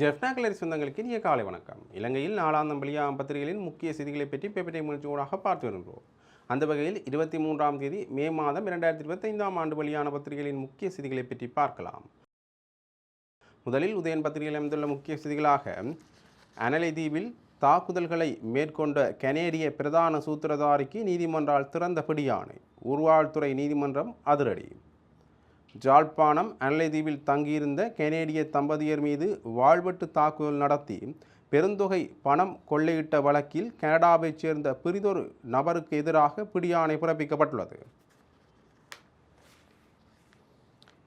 ஜெஃப்னா கலரி சொந்தங்களுக்கு இனிய காலை வணக்கம். இலங்கையில் நாலாம் வெளியாகும் பத்திரிகைகளின் முக்கிய செய்திகளை பற்றி பேப்பரை முயற்சியோடாக பார்த்து வருகிறோம். அந்த வகையில் இருபத்தி மூன்றாம் தேதி மே மாதம் இரண்டாயிரத்தி இருபத்தைந்தாம் ஆண்டு வெளியான பத்திரிகைகளின் முக்கிய செய்திகளை பற்றி பார்க்கலாம். முதலில் உதயன் பத்திரிகையில் அமைந்துள்ள முக்கிய செய்திகளாக அனலை தீவில் தாக்குதல்களை மேற்கொண்ட கனேடிய பிரதான சூத்திரதாரிக்கு நீதிமன்றால் திறந்த பிடியானை உருவாழ்துறை நீதிமன்றம் அதிரடி. ஜாழ்ப்பாணம் அனலைதீவில் தங்கியிருந்த கெனேடிய தம்பதியர் மீது வாழ்வெட்டு தாக்குதல் நடத்தி பெருந்தொகை பணம் கொள்ளையிட்ட வழக்கில் கனடாவைச் சேர்ந்த பிரிதொரு நபருக்கு எதிராக பிடியாணை பிறப்பிக்கப்பட்டுள்ளது.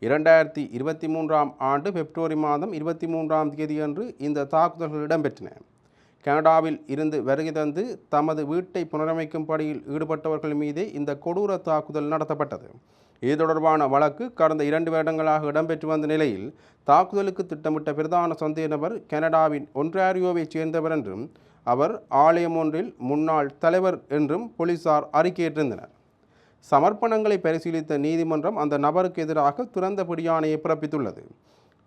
இரண்டாயிரத்தி இருபத்தி மூன்றாம் ஆண்டு பிப்ரவரி மாதம் இருபத்தி மூன்றாம் தேதியன்று இந்த தாக்குதல்கள் இடம்பெற்றன. கனடாவில் இருந்து வருகை தந்து தமது வீட்டை புனரமைக்கும் பணியில் ஈடுபட்டவர்கள் மீதே இந்த கொடூர தாக்குதல் நடத்தப்பட்டது. இது தொடர்பான வழக்கு கடந்த இரண்டு வருடங்களாக இடம்பெற்று வந்த நிலையில் தாக்குதலுக்கு திட்டமிட்ட பிரதான சந்தேக நபர் கனடாவின் ஒன்றாரியோவைச் சேர்ந்தவர் என்றும் அவர் ஆலயம் ஒன்றில் முன்னாள் தலைவர் என்றும் போலீசார் அறிக்கையிட்டிருந்தனர். சமர்ப்பணங்களை பரிசீலித்த நீதிமன்றம் அந்த நபருக்கு எதிராக துறந்த பிடியாணையை பிறப்பித்துள்ளது.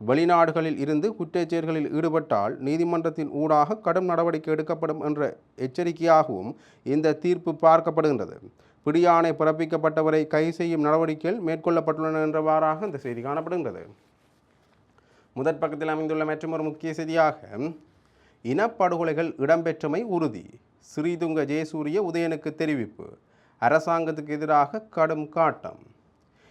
வெளிநாடுகளில் இருந்து குற்றச்செயல்களில் ஈடுபட்டால் நீதிமன்றத்தின் ஊடாக கடும் நடவடிக்கை எடுக்கப்படும் என்ற எச்சரிக்கையாகவும் இந்த தீர்ப்பு பார்க்கப்படுகின்றது. பிடியாணை பிறப்பிக்கப்பட்டவரை கைது செய்யும் நடவடிக்கைகள் மேற்கொள்ளப்பட்டுள்ளன என்றவாறாக இந்த செய்தி காணப்படுகின்றது. முதற் பக்கத்தில் அமைந்துள்ள மற்றொரு முக்கிய செய்தியாக இனப்படுகொலைகள் இடம்பெற்றமை உறுதி. ஸ்ரீதுங்க ஜெயசூரிய உதயனுக்கு தெரிவிப்பு. அரசாங்கத்துக்கு எதிராக கடும் காட்டம்.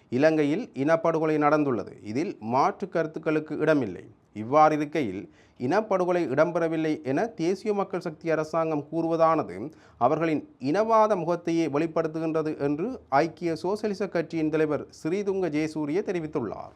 இலங்கையில் இனப்படுகொலை நடந்துள்ளது. இதில் மாற்று கருத்துக்களுக்கு இடமில்லை. இவ்வாறு இருக்கையில் இனப்படுகொலை இடம்பெறவில்லை என தேசிய மக்கள் சக்தி அரசாங்கம் கூறுவதானது அவர்களின் இனவாத முகத்தையே வெளிப்படுத்துகின்றது என்று ஐக்கிய சோசலிச கட்சியின் தலைவர் ஸ்ரீதுங்க ஜெயசூரிய தெரிவித்துள்ளார்.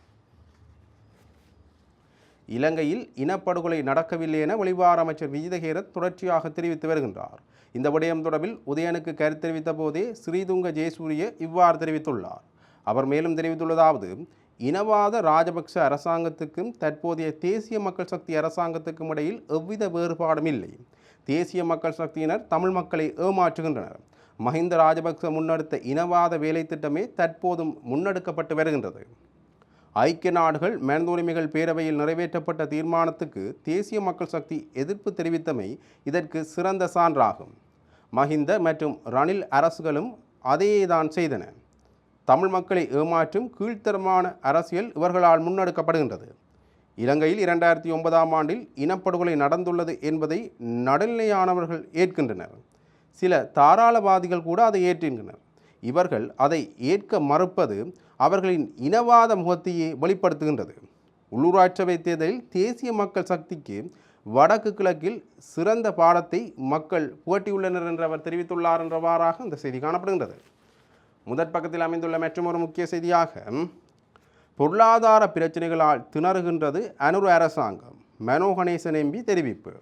இலங்கையில் இனப்படுகொலை நடக்கவில்லை என வெளிவார அமைச்சர் விஜிதஹேரத் தொடர்ச்சியாக தெரிவித்து வருகின்றார். இந்த விடயம் தொடர்பில் உதயனுக்கு கருத்து தெரிவித்த போதே ஸ்ரீதுங்க ஜெயசூரிய இவ்வாறு தெரிவித்துள்ளார். அவர் மேலும் தெரிவித்துள்ளதாவது இனவாத ராஜபக்ச அரசாங்கத்துக்கும் தற்போதைய தேசிய மக்கள் சக்தி அரசாங்கத்துக்கும் இடையில் எவ்வித வேறுபாடும் இல்லை. தேசிய மக்கள் சக்தியினர் தமிழ் மக்களை ஏமாற்றுகின்றனர். மஹிந்த ராஜபக்ச முன்னெடுத்த இனவாத வேலை திட்டமே தற்போதும் முன்னெடுக்கப்பட்டு வருகின்றது. ஐக்கிய நாடுகள் மனிதுரிமைகள் பேரவையில் நிறைவேற்றப்பட்ட தீர்மானத்துக்கு தேசிய மக்கள் சக்தி எதிர்ப்பு தெரிவித்தமை இதற்கு சிறந்த சான்றாகும். மஹிந்த மற்றும் ரணில் அரசுகளும் அதையே தான் செய்தன. தமிழ் மக்களை ஏமாற்றும் கீழ்த்தரமான அரசியல் இவர்களால் முன்னெடுக்கப்படுகின்றது. இலங்கையில் இரண்டாயிரத்தி ஒன்பதாம் ஆண்டில் இனப்படுகொலை நடந்துள்ளது என்பதை நடுநிலையானவர்கள் ஏற்கின்றனர். சில தாராளவாதிகள் கூட அதை ஏற்றுகின்றனர். இவர்கள் அதை ஏற்க மறுப்பது அவர்களின் இனவாத முகத்தையே வெளிப்படுத்துகின்றது. உள்ளூராட்சவை தேர்தலில் தேசிய மக்கள் சக்திக்கு வடக்கு கிழக்கில் சிறந்த பாடத்தை மக்கள் புகட்டியுள்ளனர் என்று அவர் தெரிவித்துள்ளார் என்றவாறாக இந்த செய்தி காணப்படுகின்றது. முதற் பக்கத்தில் அமைந்துள்ள மற்றொரு முக்கிய செய்தியாக பொருளாதார பிரச்சனைகளால் திணறுகின்றது அனுர் அரசாங்கம். மனோகணேசன் எம்பி தெரிவிப்பு.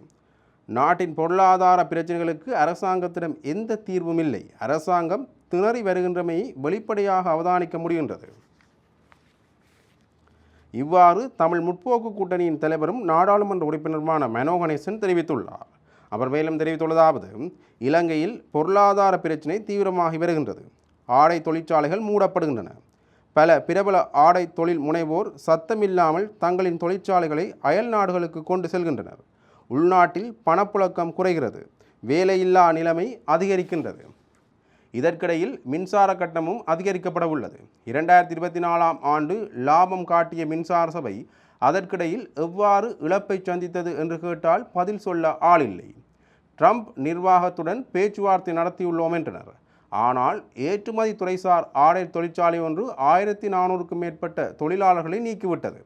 நாட்டின் பொருளாதார பிரச்சனைகளுக்கு அரசாங்கத்திடம் எந்த தீர்வும் இல்லை. அரசாங்கம் திணறி வருகின்றமையை வெளிப்படையாக அவதானிக்க முடிகின்றது. இவ்வாறு தமிழ் முற்போக்கு கூட்டணியின் தலைவரும் நாடாளுமன்ற உறுப்பினருமான மனோ கணேசன் தெரிவித்துள்ளார். அவர் மேலும் தெரிவித்துள்ளதாவது இலங்கையில் பொருளாதார பிரச்சினை தீவிரமாகி வருகின்றது. ஆடை தொழிற்சாலைகள் மூடப்படுகின்றன. பல பிரபல ஆடை தொழில் முனைவோர் சத்தமில்லாமல் தங்களின் தொழிற்சாலைகளை அயல் நாடுகளுக்கு கொண்டு செல்கின்றனர். உள்நாட்டில் பணப்புழக்கம் குறைகிறது. வேலையில்லா நிலைமை அதிகரிக்கின்றது. இதற்கிடையில் மின்சார கட்டணமும் அதிகரிக்கப்பட உள்ளது. இரண்டாயிரத்தி இருபத்தி நாலாம் ஆண்டு லாபம் காட்டிய மின்சார சபை அதற்கிடையில் எவ்வாறு இழப்பை சந்தித்தது என்று கேட்டால் பதில் சொல்ல ஆளில்லை ட்ரம்ப் நிர்வாகத்துடன் பேச்சுவார்த்தை நடத்தியுள்ளோம் என்றனர். ஆனால் ஏற்றுமதி துறைசார் ஆடை தொழிற்சாலை ஒன்று ஆயிரத்தி நானூறுக்கும் மேற்பட்ட தொழிலாளர்களை நீக்கிவிட்டது.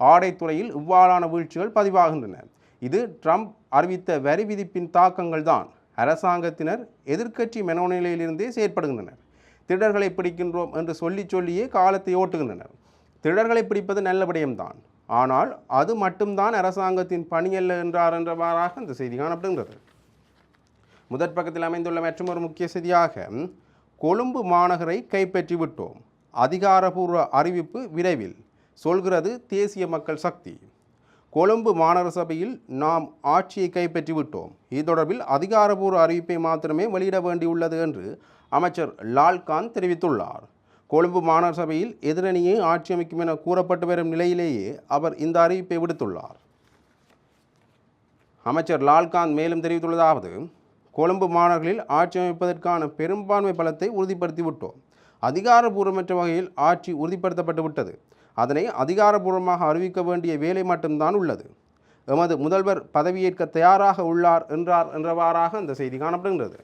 ஆடைத்துறையில் இவ்வாறான வீழ்ச்சிகள் பதிவாகின்றன. இது ட்ரம்ப் அறிவித்த வரி விதிப்பின் தாக்கங்கள் தான் அரசாங்கத்தினர் எதிர்க்கட்சி மனோநிலையிலிருந்தே செயற்படுகின்றனர். திருடர்களை பிடிக்கின்றோம் என்று சொல்லி சொல்லியே காலத்தை ஓட்டுகின்றனர். திருடர்களை பிடிப்பது நல்ல விடயம்தான் ஆனால் அது மட்டும்தான் அரசாங்கத்தின் பணியல்ல என்றார் என்றவாறாக இந்த செய்தி காணப்படுகின்றது. முதற் பக்கத்தில் அமைந்துள்ள மற்றொரு முக்கிய செய்தியாக கொழும்பு மாநகரை கைப்பற்றி விட்டோம். அதிகாரபூர்வ அறிவிப்பு விரைவில். சொல்கிறது தேசிய மக்கள் சக்தி. கொழும்பு மாநகர சபையில் நாம் ஆட்சியை கைப்பற்றி விட்டோம். இது தொடர்பில் அதிகாரபூர்வ அறிவிப்பை மாத்திரமே வெளியிட வேண்டியுள்ளது என்று அமைச்சர் லால்காந்த் தெரிவித்துள்ளார். கொழும்பு மாநகர சபையில் எதிரணியே ஆட்சி அமைக்கும் என கூறப்பட்டு வரும் நிலையிலேயே அவர் இந்த அறிவிப்பை விடுத்துள்ளார். அமைச்சர் லால்காந்த் மேலும் தெரிவித்துள்ளதாவது கொழும்பு மாநகரில் ஆட்சி அமைப்பதற்கான பெரும்பான்மை பலத்தை உறுதிப்படுத்திவிட்டோம். அதிகாரபூர்வமற்ற வகையில் ஆட்சி உறுதிப்படுத்தப்பட்டு விட்டது. அதனை அதிகாரபூர்வமாக அறிவிக்க வேண்டிய வேலை மட்டும்தான் உள்ளது. எமது முதல்வர் பதவியேற்க தயாராக உள்ளார் என்றார் என்றவாறாக அந்த செய்தி காணப்படுகின்றது.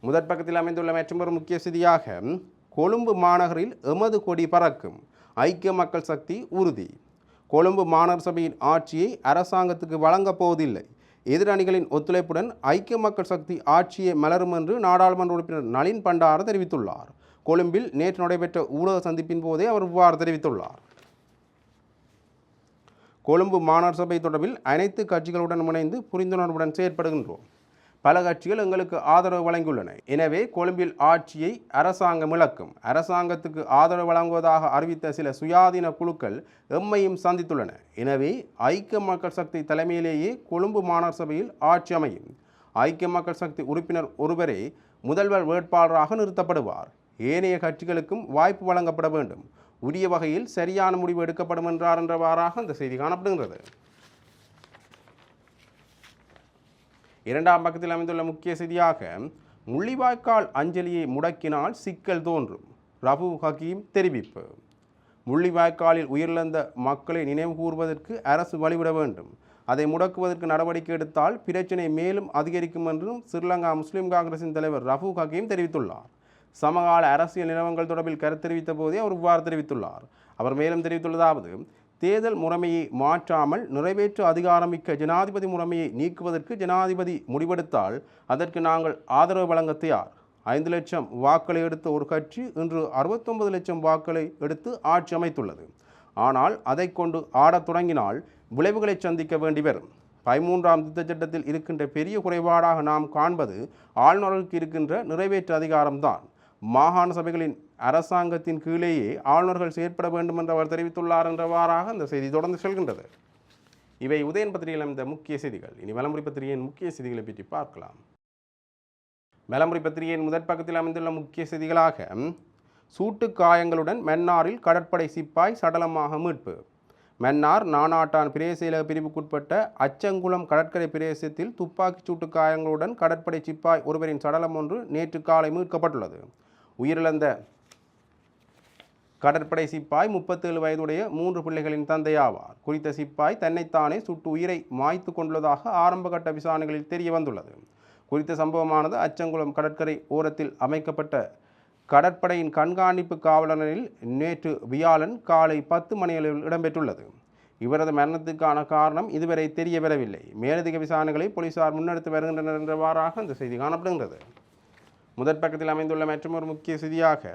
முதற் பக்கத்தில் அமைந்துள்ள மற்றொரு முக்கிய செய்தியாக கொழும்பு மாநகரில் எமது கொடி பறக்கும். ஐக்கிய மக்கள் சக்தி உறுதி. கொழும்பு மாநகர சபையின் ஆட்சியை அரசாங்கத்துக்கு வழங்கப் போவதில்லை. எதிரணிகளின் ஒத்துழைப்புடன் ஐக்கிய மக்கள் சக்தி ஆட்சியை மலரும் என்று நாடாளுமன்ற உறுப்பினர் நளின் பண்டார தெரிவித்துள்ளார். கொழும்பில் நேற்று நடைபெற்ற ஊடக சந்திப்பின் போதே அவர் இவ்வாறு தெரிவித்துள்ளார். கொழும்பு மாநகர சபை தொடர்பில் அனைத்து கட்சிகளுடன் இணைந்து புரிந்துணர்வுடன் செயற்படுகின்றோம். பல கட்சிகள் எங்களுக்கு ஆதரவு வழங்கியுள்ளன. எனவே கொழும்பில் ஆட்சியை அரசாங்கம் இழக்கும். அரசாங்கத்துக்கு ஆதரவு வழங்குவதாக அறிவித்த சில சுயாதீன குழுக்கள் எம்மையும் சந்தித்துள்ளன. எனவே ஐக்கிய மக்கள் சக்தி தலைமையிலேயே கொழும்பு மாநகர சபையில் ஆட்சி அமையும். ஐக்கிய மக்கள் சக்தி உறுப்பினர் ஒருவரே முதல்வர் வேட்பாளராக நிறுத்தப்படுவார். ஏனைய கட்சிகளுக்கும் வாய்ப்பு வழங்கப்பட வேண்டும். உரிய வகையில் சரியான முடிவு எடுக்கப்படும் என்றார் என்றவாறாக அந்த செய்தி காணப்படுகின்றது. இரண்டாம் பக்கத்தில் அமைந்துள்ள முக்கிய செய்தியாக முள்ளிவாய்க்கால் அஞ்சலியை முடக்கினால் சிக்கல் தோன்றும். ரபு ஹக்கீம் தெரிவிப்பு. முள்ளிவாய்க்காலில் உயிரிழந்த மக்களை நினைவு கூறுவதற்கு அரசு வழிவிட வேண்டும். அதை முடக்குவதற்கு நடவடிக்கை எடுத்தால் பிரச்சினை மேலும் அதிகரிக்கும் என்றும் ஸ்ரீலங்கா முஸ்லீம் காங்கிரசின் தலைவர் ரஃபு ஹக்கீம் தெரிவித்துள்ளார். சமகால அரசியல் நிலவங்கள் தொடர்பில் கருத்து தெரிவித்த போதே அவர் இவ்வாறு தெரிவித்துள்ளார். அவர் மேலும் தெரிவித்துள்ளதாவது தேர்தல் முறைமையை மாற்றாமல் நிறைவேற்று அதிகாரமிக்க ஜனாதிபதி முறைமையை நீக்குவதற்கு ஜனாதிபதி முடிவெடுத்தால் அதற்கு நாங்கள் ஆதரவு வழங்க தயார். ஐந்து லட்சம் வாக்களை எடுத்த ஒரு கட்சி இன்று அறுபத்தொன்பது லட்சம் வாக்களை எடுத்து ஆட்சி அமைத்துள்ளது. ஆனால் அதை கொண்டு ஆடத் தொடங்கினால் விளைவுகளை சந்திக்க வேண்டி வரும். பதிமூன்றாம் திட்டச்சட்டத்தில் சட்டத்தில் இருக்கின்ற பெரிய குறைபாடாக நாம் காண்பது ஆளுநர்களுக்கு இருக்கின்ற நிறைவேற்று அதிகாரம்தான். மாகாண சபைகளின் அரசாங்கத்தின் கீழேயே ஆளுநர்கள் செயற்பட வேண்டும் என்று அவர் தெரிவித்துள்ளார் என்றவாறாக அந்த செய்தி தொடர்ந்து செல்கின்றது. இவை உதயன் பத்திரிகையில் அமைந்த முக்கிய செய்திகள். இனி வலமுறை பத்திரிகையின் முக்கிய செய்திகளை பற்றி பார்க்கலாம். வலமுறை பத்திரிகையின் முதற் பக்கத்தில் அமைந்துள்ள முக்கிய செய்திகளாக சூட்டு காயங்களுடன் மன்னாரில் கடற்படை சிப்பாய் சடலமாக மீட்பு. மன்னார் நானாட்டான் பிரேசீலக பிரிவுக்குட்பட்ட அச்சங்குளம் கடற்கரை பிரதேசத்தில் துப்பாக்கிச் சூட்டு காயங்களுடன் கடற்படை சிப்பாய் ஒருவரின் சடலம் ஒன்று நேற்று காலை மீட்கப்பட்டுள்ளது. உயிரிழந்த கடற்படை சிப்பாய் முப்பத்தேழு வயதுடைய மூன்று பிள்ளைகளின் தந்தையாவார். குறித்த சிப்பாய் தன்னைத்தானே சுட்டு உயிரை மாய்த்து கொண்டுள்ளதாக ஆரம்பகட்ட விசாரணைகளில் தெரிய வந்துள்ளது குறித்த சம்பவமானது அச்சங்குளம் கடற்கரை ஓரத்தில் அமைக்கப்பட்ட கடற்படையின் கண்காணிப்பு காவலரில் நேற்று வியாழன் காலை பத்து மணியளவில் இடம்பெற்றுள்ளது. இவரது மரணத்துக்கான காரணம் இதுவரை தெரிய வரவில்லை மேலதிக விசாரணைகளை போலீசார் முன்னெடுத்து வருகின்றனர் என்றவாறாக அந்த செய்தி காணப்படுகின்றது. முதற் பக்கத்தில் அமைந்துள்ள மற்றொரு முக்கிய செய்தியாக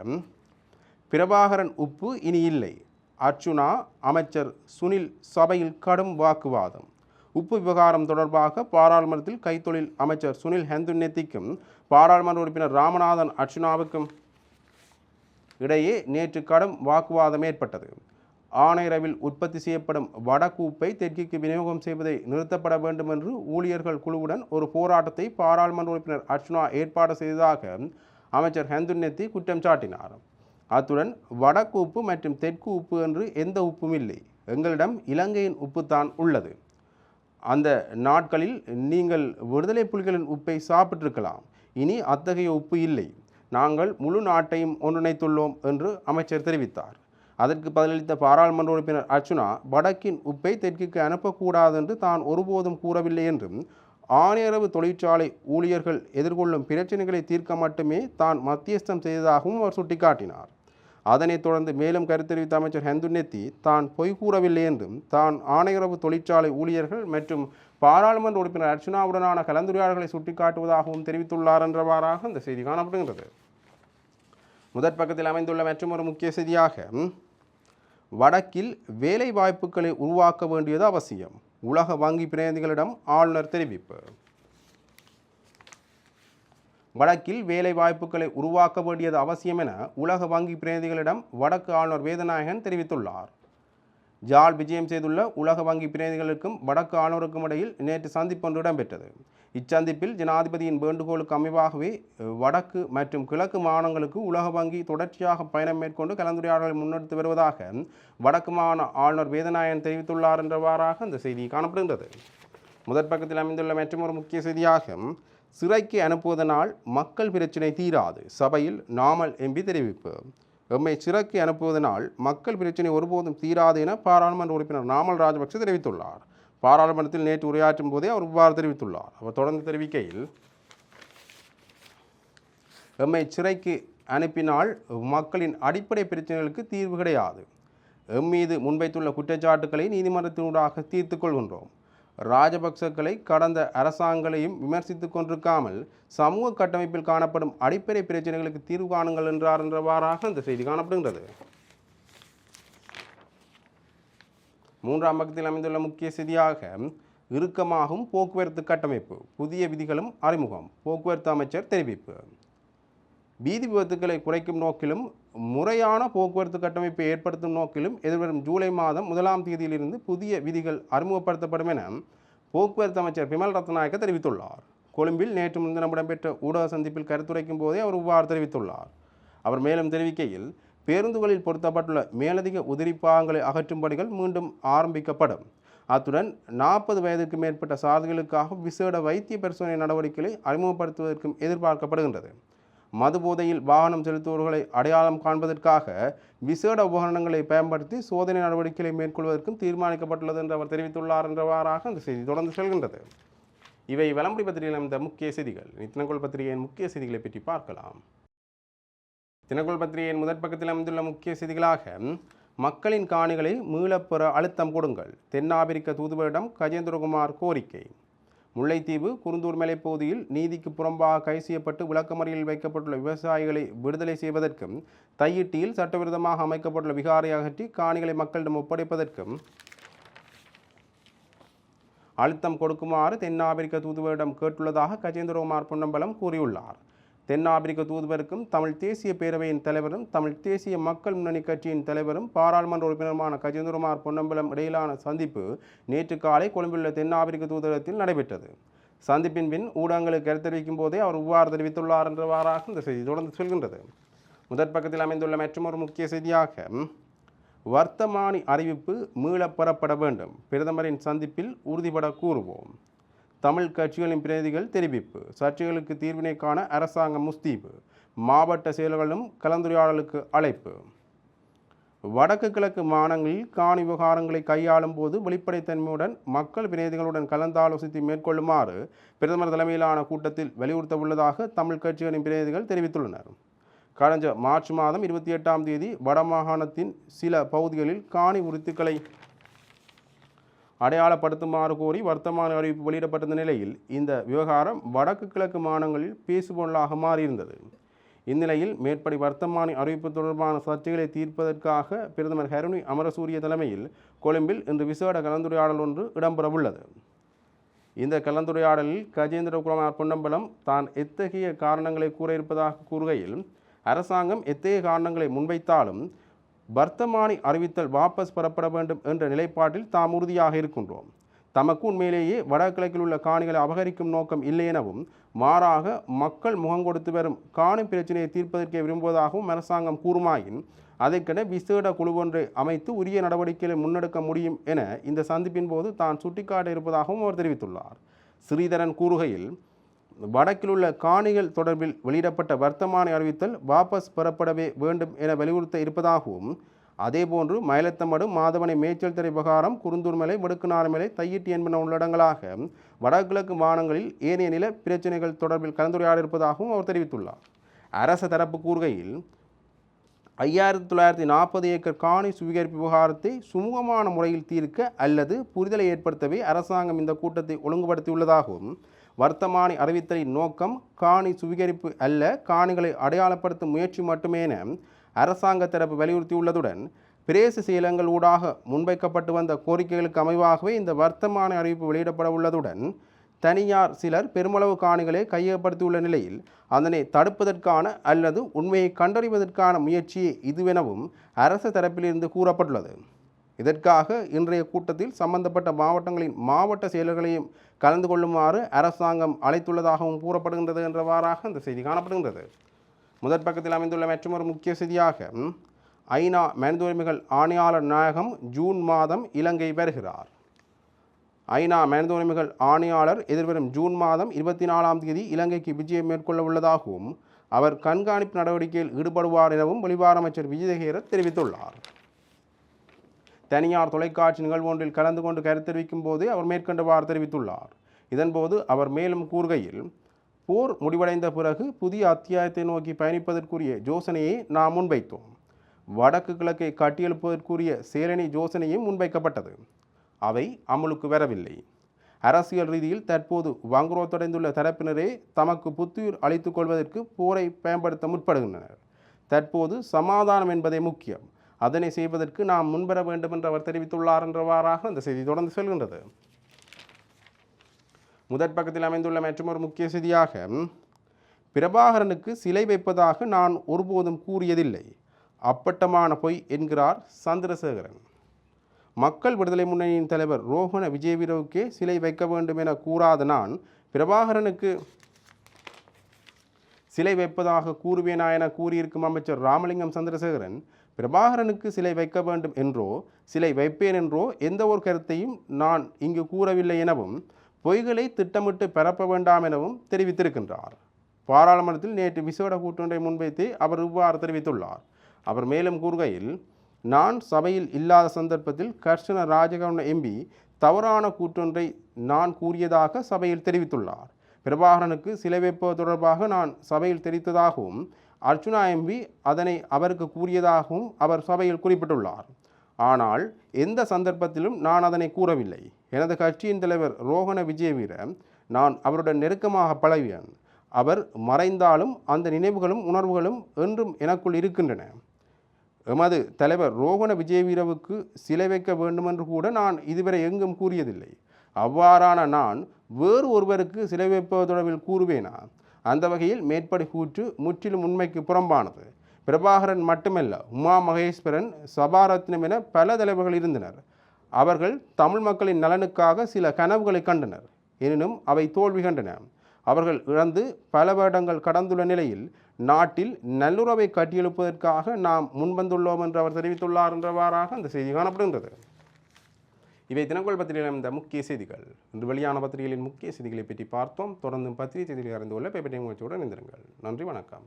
பிரபாகரன் உப்பு இனி இல்லை. அர்ச்சுனா அமைச்சர் சுனில் சபையில் கடும் வாக்குவாதம். உப்பு விவகாரம் தொடர்பாக பாராளுமன்றத்தில் கைத்தொழில் அமைச்சர் சுனில் ஹெந்துநெத்திக்கும் பாராளுமன்ற உறுப்பினர் ராமநாதன் அர்ச்சுனாவுக்கும் இடையே நேற்று கடும் வாக்குவாதம் ஏற்பட்டது. ஆணையரவில் உற்பத்தி செய்யப்படும் வடக்கூப்பை தெற்கிற்கு விநியோகம் செய்வதை நிறுத்தப்பட வேண்டும் என்று ஊழியர்கள் குழுவுடன் ஒரு போராட்டத்தை பாராளுமன்ற உறுப்பினர் அர்ச்சுனா ஏற்பாடு செய்ததாக அமைச்சர் ஹெந்துநெத்தி குற்றம் சாட்டினார். அத்துடன் வடக்கு உப்பு மற்றும் தெற்கு உப்பு என்று எந்த உப்பும் இல்லை. எங்களிடம் இலங்கையின் உப்பு தான் உள்ளது. அந்த நாட்களில் நீங்கள் விடுதலை புலிகளின் உப்பை சாப்பிட்டிருக்கலாம். இனி அத்தகைய உப்பு இல்லை. நாங்கள் முழு நாட்டையும் ஒன்றிணைத்துள்ளோம் என்று அமைச்சர் தெரிவித்தார். அதற்கு பதிலளித்த பாராளுமன்ற உறுப்பினர் அர்ச்சுனா வடக்கின் உப்பை தெற்குக்கு அனுப்பக்கூடாது என்று தான் ஒருபோதும் கூறவில்லை என்றும் ஆணையரவு தொழிற்சாலை ஊழியர்கள் எதிர்கொள்ளும் பிரச்சனைகளை தீர்க்க மட்டுமே தான் மத்தியஸ்தம் செய்ததாகவும் அவர் சுட்டிக்காட்டினார். அதனைத் தொடர்ந்து மேலும் கருத்தெரிவித்த அமைச்சர் ஹெந்துநெத்தி தான் பொய் கூறவில்லை என்றும் தான் ஆணையரவு தொழிற்சாலை ஊழியர்கள் மற்றும் பாராளுமன்ற உறுப்பினர் அர்ச்சுனாவுடனான கலந்துரையாடல்களை சுட்டிக்காட்டுவதாகவும் தெரிவித்துள்ளார் என்றவாறாக இந்த செய்தி காணப்படுகின்றது. முதற் பக்கத்தில் அமைந்துள்ள மற்றொரு முக்கிய செய்தியாக வடக்கில் வேலை வாய்ப்புகளை உருவாக்க வேண்டியது அவசியம் உலக வங்கி பிரதிநிதிகளிடம் ஆளுநர் தெரிவிப்பு. வடக்கில் வேலை வாய்ப்புகளை உருவாக்க வேண்டியது அவசியம் என உலக வங்கி பிரதிநிதிகளிடம் வடக்கு ஆளுநர் வேதநாயகன் தெரிவித்துள்ளார். ஜால் விஜயம் செய்துள்ள உலக வங்கி பிரதிநிதிகளுக்கும் வடக்கு ஆளுநருக்கும் இடையில் நேற்று சந்திப்பு ஒன்று இடம்பெற்றது. இச்சந்திப்பில் ஜனாதிபதியின் வேண்டுகோளுக்கு அமைவாகவே வடக்கு மற்றும் கிழக்கு மாநிலங்களுக்கு உலக வங்கி தொடர்ச்சியாக பயணம் மேற்கொண்டு கலந்துரையாடலை முன்னெடுத்து வருவதாக வடக்கு மாகாண ஆளுநர் வேதநாயகன் தெரிவித்துள்ளார் என்றவாறாக அந்த செய்தி காணப்படுகின்றது. முதற் பக்கத்தில் அமைந்துள்ள மற்றொரு முக்கிய செய்தியாகும். சிறைக்கு அனுப்புவதனால் மக்கள் பிரச்சினை தீராது. சபையில் நாமல் எம்பி தெரிவிப்பு. எம்மை சிறைக்கு அனுப்புவதனால் மக்கள் பிரச்சினை ஒருபோதும் தீராது என பாராளுமன்ற உறுப்பினர் நாமல் ராஜபக்ஷ தெரிவித்துள்ளார். பாராளுமன்றத்தில் நேற்று உரையாற்றும் போதே அவர் இவ்வாறு தெரிவித்துள்ளார். அவர் தொடர்ந்து தெரிவிக்கையில் எம்மை சிறைக்கு அனுப்பினால் மக்களின் அடிப்படை பிரச்சனைகளுக்கு தீர்வு கிடையாது. எம். மீது முன்வைத்துள்ள குற்றச்சாட்டுக்களை நீதிமன்றத்தினூடாக தீர்த்து கொள்கின்றோம். ராஜபக்சக்களை கடந்த அரசாங்கங்களையும் விமர்சித்துக் கொண்டிருக்காமல் சமூக கட்டமைப்பில் காணப்படும் அடிப்படை பிரச்சனைகளுக்கு தீர்வு காணுங்கள் என்றார் என்றவாறாக அந்த செய்தி காணப்படுகின்றது. மூன்றாம் பக்கத்தில் அமைந்துள்ள முக்கிய செய்தியாக இறுக்கமாகும் போக்குவரத்து கட்டமைப்பு புதிய விதிகளும் அறிமுகம் போக்குவரத்து அமைச்சர் தெரிவிப்பு. வீதி விபத்துக்களை குறைக்கும் நோக்கிலும் முறையான போக்குவரத்து கட்டமைப்பை ஏற்படுத்தும் நோக்கிலும் எதிர்வரும் ஜூலை மாதம் முதலாம் தேதியிலிருந்து புதிய விதிகள் அறிமுகப்படுத்தப்படும் என போக்குவரத்து அமைச்சர் பிமல் ரத்நாயக்க தெரிவித்துள்ளார். கொழும்பில் நேற்று முன்தினம் இடம்பெற்ற ஊடக சந்திப்பில் கருத்துரைக்கும் போதே அவர் இவ்வாறு தெரிவித்துள்ளார். அவர் மேலும் தெரிவிக்கையில் பேருந்துகளில் பொருத்தப்பட்டுள்ள மேலதிக உதிரிப்பாகங்களை அகற்றும் பணிகள் மீண்டும் ஆரம்பிக்கப்படும். அத்துடன் நாற்பது வயதுக்கு மேற்பட்ட சாரதிகளுக்காக விசேட வைத்திய பரிசோதனை நடவடிக்கைகளை அறிமுகப்படுத்துவதற்கும் எதிர்பார்க்கப்படுகின்றது. மது போதையில் வாகனம் செலுத்துபவர்களை அடையாளம் காண்பதற்காக விசேட உபகரணங்களை பயன்படுத்தி சோதனை நடவடிக்கைகளை மேற்கொள்வதற்கும் தீர்மானிக்கப்பட்டுள்ளது என்று அவர் தெரிவித்துள்ளார் என்றவாறாக அந்த செய்தி தொடர்ந்து செல்கின்றது. இவை விளம்பரி பத்திரிகையில் அமைந்த முக்கிய செய்திகள். இனி பத்திரிகையின் முக்கிய செய்திகளை பற்றி பார்க்கலாம். தினங்கோள் பத்திரிகையின் முதற் பக்கத்தில் அமைந்துள்ள முக்கிய செய்திகளாக மக்களின் காணிகளை மீளப்பெற அழுத்தம் கொடுங்கள். தென்னாப்பிரிக்க தூதுவரிடம் கஜேந்திரகுமார் கோரிக்கை. முல்லைத்தீவு குருந்தூர் மலைப்பகுதியில் நீதிக்கு புறம்பாக கைது செய்யப்பட்டு விளக்கமறியில் வைக்கப்பட்டுள்ள விவசாயிகளை விடுதலை செய்வதற்கும் தையிட்டியில் சட்டவிரோதமாக அமைக்கப்பட்டுள்ள விகாரை அகற்றி காணிகளை மக்களிடம் ஒப்படைப்பதற்கும் அழுத்தம் கொடுக்குமாறு தென்னாப்பிரிக்க தூதுவரிடம் கேட்டுள்ளதாக கஜேந்திரகுமார் பொன்னம்பலம் கூறியுள்ளார். தென்னாப்பிரிக்க தூதுவருக்கும் தமிழ் தேசிய பேரவையின் தலைவரும் தமிழ் தேசிய மக்கள் முன்னணி கட்சியின் தலைவரும் பாராளுமன்ற உறுப்பினருமான கஜேந்திரகுமார் பொன்னம்பலம் இடையிலான சந்திப்பு நேற்று காலை கொழும்பிலுள்ள தென்னாப்பிரிக்க தூதரகத்தில் நடைபெற்றது. சந்திப்பின் பின் ஊடகங்களுக்கு கருத்தெரிவிக்கும் போதே அவர் இவ்வாறு தெரிவித்துள்ளார் என்றவாறாக இந்த செய்தி தொடர்ந்து சொல்கின்றது. முதற் பக்கத்தில் அமைந்துள்ள மற்றொரு முக்கிய செய்தியாக வர்த்தமானி அறிவிப்பு மீளப் பெறப்பட வேண்டும். பிரதமரின் சந்திப்பில் உறுதிபட கூறுவோம். தமிழ் கட்சிகளின் பிரதிகள் தெரிவிப்பு. சர்ச்சைகளுக்கு தீர்வினை காண அரசாங்கம் முஸ்தீபு. மாவட்ட செயலர்களும் கலந்துரையாடலுக்கு அழைப்பு. வடக்கு கிழக்கு மாநிலங்களில் காணி விவகாரங்களை கையாளும் போது வெளிப்படைத்தன்மையுடன் மக்கள் பிரதிகளுடன் கலந்தாலோசித்து மேற்கொள்ளுமாறு பிரதமர் தலைமையிலான கூட்டத்தில் வலியுறுத்த உள்ளதாக தமிழ் கட்சிகளின் பிரதிகள் தெரிவித்துள்ளனர். கடந்த மார்ச் மாதம் இருபத்தி எட்டாம் தேதி வடமாகாணத்தின் சில பகுதிகளில் காணி உறுத்துக்களை அடையாளப்படுத்துமாறு கோரி வர்த்தமான அறிவிப்பு வெளியிடப்பட்ட நிலையில் இந்த விவகாரம் வடக்கு கிழக்கு மாநிலங்களில் பேசுபொருளாக மாறியிருந்தது. இந்நிலையில் மேற்படி வர்த்தமானி அறிவிப்பு தொடர்பான சர்ச்சைகளை தீர்ப்பதற்காக பிரதமர் ஹருணி அமரசூரிய தலைமையில் கொழும்பில் இன்று விசேட கலந்துரையாடல் ஒன்று இடம்பெறவுள்ளது. இந்த கலந்துரையாடலில் கஜேந்திரகுமார் பொன்னம்பலம் தான் எத்தகைய காரணங்களை கூற இருப்பதாக கூறுகையில் அரசாங்கம் எத்தகைய காரணங்களை முன்வைத்தாலும் வர்த்தமானி அறிவித்தல் வாபஸ் பெறப்பட வேண்டும் என்ற நிலைப்பாட்டில் தாம் உறுதியாக இருக்கின்றோம். தமக்கு உண்மையிலேயே வடகிழக்கில் உள்ள காணிகளை அபகரிக்கும் நோக்கம் இல்லை எனவும் மாறாக மக்கள் முகம் கொடுத்து வரும் காணி பிரச்சனையை தீர்ப்பதற்கே விரும்புவதாகவும் அரசாங்கம் கூறுமாயின் அதற்கென விசேட குழு ஒன்றை அமைத்து உரிய நடவடிக்கைகளை முன்னெடுக்க முடியும் என இந்த சந்திப்பின் போது தான் சுட்டிக்காட்ட இருப்பதாகவும் அவர் தெரிவித்துள்ளார். ஸ்ரீதரன் கூறுகையில் வடக்கில் உள்ள காணிகள் தொடர்பில் வெளியிடப்பட்ட வர்த்தமானி அறிவித்தல் வாபஸ் பெறப்படவே வேண்டும் என வலியுறுத்த இருப்பதாகவும் அதேபோன்று மயிலத்தமடு மாதவனை மேய்ச்சல் திரை விவகாரம் குறுந்தூர்மலை வடுக்குநாறுமலை தையிட்டி என்பன உள்ளடங்களாக வடகிழக்கு மாநிலங்களில் ஏனைய நில பிரச்சினைகள் தொடர்பில் கலந்துரையாட இருப்பதாகவும் அவர் தெரிவித்துள்ளார். அரச தரப்பு கூறுகையில் ஐயாயிரத்தி தொள்ளாயிரத்தி நாற்பது ஏக்கர் காணி சுவீகரிப்பு விவகாரத்தை சுமூகமான முறையில் தீர்க்க அல்லது புரிதலை ஏற்படுத்தவே அரசாங்கம் இந்த கூட்டத்தை ஒழுங்குபடுத்தியுள்ளதாகவும் வர்த்தமானி அறிவித்தலின் நோக்கம் காணி சுவீகரிப்பு அல்ல காணிகளை அடையாளப்படுத்தும் முயற்சி மட்டுமே என அரசாங்க தரப்பு வலியுறுத்தியுள்ளதுடன் பிரேச செயலங்கள் ஊடாக முன்வைக்கப்பட்டு வந்த கோரிக்கைகளுக்கு அமைவாகவே இந்த வர்த்தமான அறிவிப்பு வெளியிடப்பட உள்ளதுடன் தனியார் சிலர் பெருமளவு காணிகளை கையகப்படுத்தியுள்ள நிலையில் அதனை தடுப்பதற்கான அல்லது உண்மையை கண்டறிவதற்கான முயற்சியே இதுவெனவும் அரசு தரப்பிலிருந்து கூறப்பட்டுள்ளது. இதற்காக இன்றைய கூட்டத்தில் சம்பந்தப்பட்ட மாவட்டங்களின் மாவட்ட செயலர்களையும் கலந்து கொள்ளுமாறு அரசாங்கம் அழைத்துள்ளதாகவும் கூறப்படுகின்றது என்றவாறாக அந்த செய்தி காணப்படுகின்றது. முதற் பக்கத்தில் அமைந்துள்ள மற்றொரு முக்கிய செய்தியாக ஐநா மனித உரிமைகள் ஆணையாளர் நாயகம் ஜூன் மாதம் இலங்கை வருகிறார். ஐநா மனித உரிமைகள் ஆணையாளர் எதிர்வரும் ஜூன் மாதம் இருபத்தி நாலாம் தேதி இலங்கைக்கு விஜயம் மேற்கொள்ள உள்ளதாகவும் அவர் கண்காணிப்பு நடவடிக்கையில் ஈடுபடுவார் எனவும் வெளிவார அமைச்சர் விஜயகேர தெரிவித்துள்ளார். தனியார் தொலைக்காட்சி நிகழ்வு ஒன்றில் கலந்து கொண்டு கருத்தெரிவிக்கும் போது அவர் மேற்கண்டவாறு தெரிவித்துள்ளார். இதன்போது அவர் மேலும் கூறுகையில் போர் முடிவடைந்த பிறகு புதிய அத்தியாயத்தை நோக்கி பயணிப்பதற்குரிய யோசனையை நாம் முன்வைத்தோம். வடக்கு கிழக்கை கட்டியெழுப்பதற்குரிய சேரணி யோசனையும் முன்வைக்கப்பட்டது. அவை அமலுக்கு வரவில்லை. அரசியல் ரீதியில் தற்போது வங்குரோத்தடைந்துள்ள தரப்பினரே தமக்கு புத்துயிர் அளித்துக் கொள்வதற்கு போரை பயன்படுத்த முற்படுகின்றனர். தற்போது சமாதானம் என்பதே முக்கியம். அதனை செய்வதற்கு நாம் முன்வர வேண்டும் என்று அவர் தெரிவித்துள்ளார் என்றவாறாக அந்த செய்தி தொடர்ந்து செல்கின்றது. முதற் பக்கத்தில் அமைந்துள்ள மற்றொரு முக்கிய செய்தியாக பிரபாகரனுக்கு சிலை வைப்பதாக நான் ஒருபோதும் கூறியதில்லை. அப்பட்டமான பொய் என்கிறார் சந்திரசேகரன். மக்கள் விடுதலை முன்னணியின் தலைவர் ரோஹண விஜயவீரவுக்கே சிலை வைக்க வேண்டும் என கூறாத நான் பிரபாகரனுக்கு சிலை வைப்பதாக கூறுவேனா என கூறியிருக்கும் அமைச்சர் ராமலிங்கம் சந்திரசேகரன் பிரபாகரனுக்கு சிலை வைக்க வேண்டும் என்றோ சிலை வைப்பேன் என்றோ எந்த ஒரு கருத்தையும் நான் இங்கு கூறவில்லை எனவும் பொய்களை திட்டமிட்டு பரப்ப வேண்டாம் எனவும் தெரிவித்திருக்கின்றார். பாராளுமன்றத்தில் நேற்று விசேட கூட்டொன்றை முன்வைத்து அவர் இவ்வாறு தெரிவித்துள்ளார். அவர் மேலும் கூறுகையில் நான் சபையில் இல்லாத சந்தர்ப்பத்தில் கர்ஷன ராஜகவர்ண எம்பி தவறான கூற்றொன்றை நான் கூறியதாக சபையில் தெரிவித்துள்ளார். பிரபாகரனுக்கு சிலை வைப்பது தொடர்பாக நான் சபையில் தெரிவித்ததாகவும் அர்ச்சுனா எம்பி அதனை அவருக்கு கூறியதாகவும் அவர் சபையில் குறிப்பிட்டுள்ளார். ஆனால் எந்த சந்தர்ப்பத்திலும் நான் அதனை கூறவில்லை. எனது கட்சியின் தலைவர் ரோகண விஜயவீர நான் அவருடன் நெருக்கமாக பழகியன். அவர் மறைந்தாலும் அந்த நினைவுகளும் உணர்வுகளும் என்றும் எனக்குள் இருக்கின்றன. எமது தலைவர் ரோகண விஜயவீரவுக்கு சிலை வைக்க வேண்டுமென்று கூட நான் இதுவரை எங்கும் கூறியதில்லை. அவ்வாறான நான் வேறு ஒருவருக்கு சிலை வைப்பது தொடர்பில் கூறுவேனா? அந்த வகையில் மேற்படி கூற்று முற்றிலும் உண்மைக்கு புறம்பானது. பிரபாகரன் மட்டுமல்ல உமா மகேஸ்வரன் சபாரத்னம் என பல தலைவர்கள் இருந்தனர். அவர்கள் தமிழ் மக்களின் நலனுக்காக சில கனவுகளை கண்டனர். எனினும் அவை தோல்வி கண்டன அவர்கள் இழந்து பல வருடங்கள் கடந்துள்ள நிலையில் நாட்டில் நல்லுறவை கட்டியெழுப்பதற்காக நாம் முன்வந்துள்ளோம் என்று அவர் தெரிவித்துள்ளார் என்றவாறாக அந்த செய்தி காணப்படுகின்றது. இவை தினங்கள் பத்திரிகையில் இந்த முக்கிய செய்திகள். இன்று வெளியான பத்திரிகைகளின் முக்கிய செய்திகளை பற்றி பார்த்தோம். தொடர்ந்து பத்திரிகை செய்திகளை அறிந்து கொள்ள பேப்பர் முயற்சியுடன் இணைந்திருங்கள். நன்றி வணக்கம்.